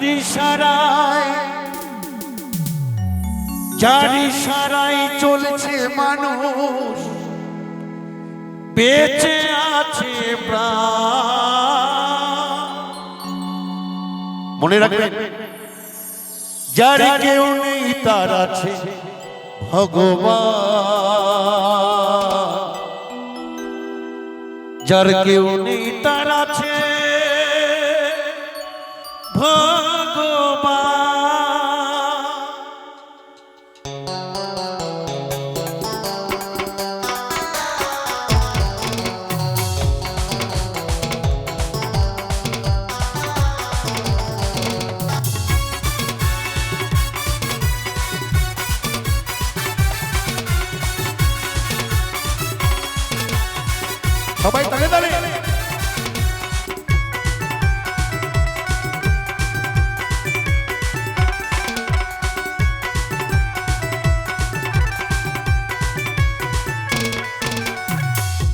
যারি সারায় যারি সারাই চলছে মানুষ, বেঁচে আছে মনে রাখবেন, যার কেউ নেই তার আছে ভগবান। যার কেউ নেই তার আছে ভগবান। সবাই তালে তালে।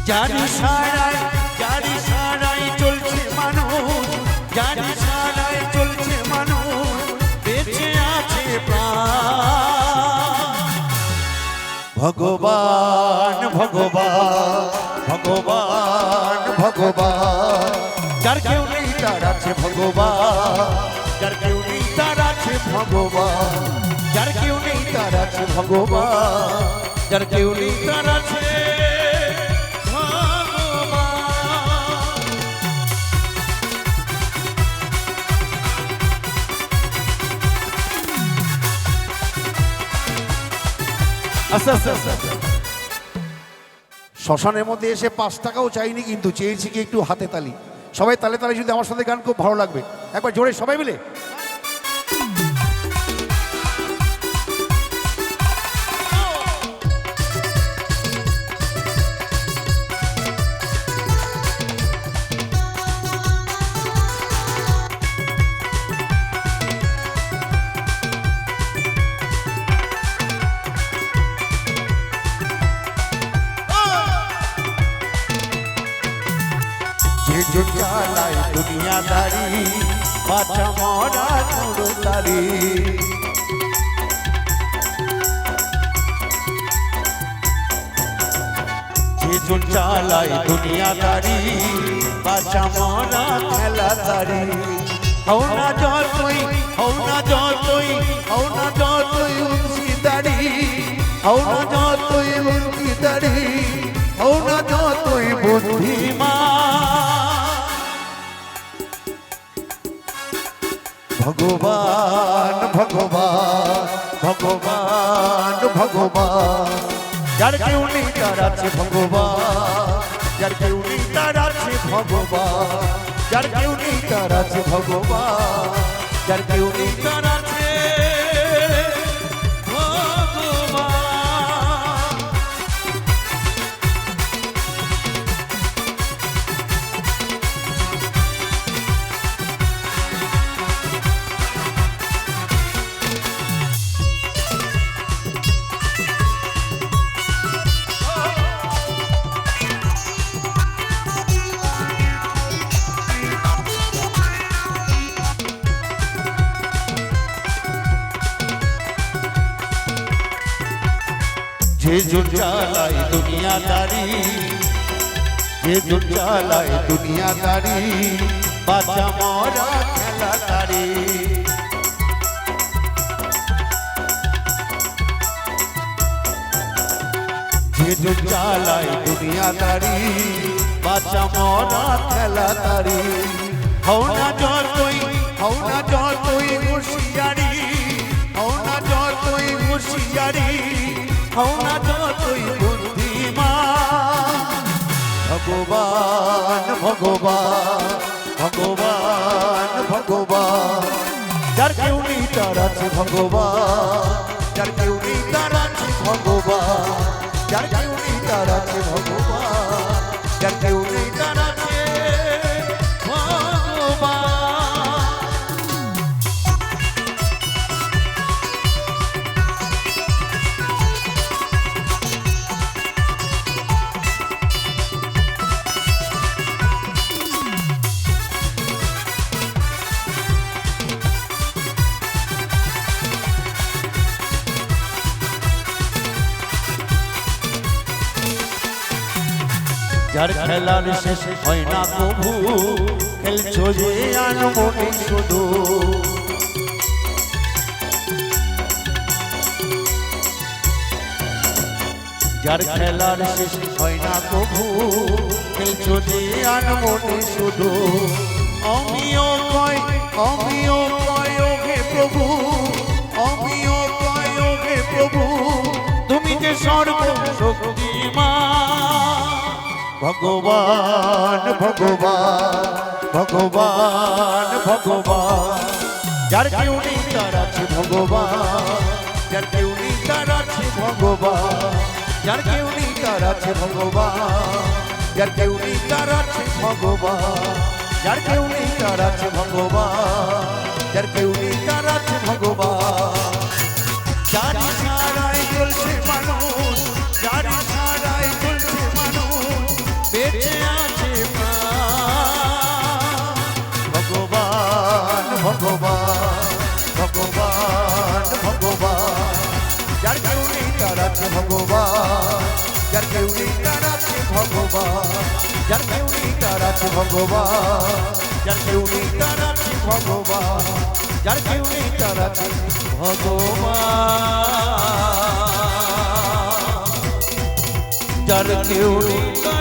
জানি সারাই ভগবান ভগবান ভগবান। ভগবান কেউ নেই, তার আছে ভগবান। কেউ নেই, তার আছে ভগবান। কেউ নেই, তার আছে ভগবান। কেউ নেই, তার আস্তে আস্তে আস্তে। শ্মশানের মধ্যে এসে পাঁচ টাকাও চাইনি কিন্তু চেয়েছি কি একটু হাতে তালি। সবাই তালে তালে যদি আমার সাথে গান, খুব ভালো লাগবে। একবার জোরে সবাই মিলে। যে যে চালায় দুনিয়াদারি বাচ্চা মরা তারি যে যে চালায় দুনিয়াদারি বাচ্চা মরা খেলাদারি হও না যতই হও না যতই ভগবান ভগবান ভগবান ভগবান। যার কেউ তার আছে ভগবান, যার কেউ তার আছে ভগবান। যার কেউ তার আছে ভগবান, যার কেউ তার যে জুন চালায় দুনিয়াদারি, যে জুন চালায় দুনিয়াদারি বাচ্চা মরা খেলাদারি যে জুন চালায় দুনিয়াদারি বাচ্চা মরা খেলাদারি হও না যতই হও না যতই হুঁশিয়ারি হও না যতই হুঁশিয়ারি হও না ভগবান ভগবান ভগবান। যার কেউ নেই তার আছে ভগবান। যার কেউ নেই তার আছে ভগবান। যার কেউ নেই তার আছে ভগবান। যার কেউ যার খেলার শেষ হয় না কবু খেলছো যে আনমনে শুধু। যার খেলার শেষ হয় না কবু খেলছো যে আনমনে শুধু। আমিও কয় আমিও কয় হে প্রভু আমিও কয় হে প্রভু, তুমি যে সর্ব শক্তিমান ভগবান ভগবান ভগবান ভগবান। যার কেউ নেই, তার আছে ভগবান। যার কেউ নেই, তার আছে ভগবান। যার কেউ নেই, তার আছে ভগবান। যার কেউ নেই, তার আছে ভগবান। যার কেউ তার আছে ভগবান। যার কেউ তার আছে ভগবান। যারি সারাই চলছে ভগবান যার কেউ নেই তার আছে ভগবান যার কেউ নেই তার আছে ভগবান যার কেউ নেই আছে ভগবান যার কেউ নেই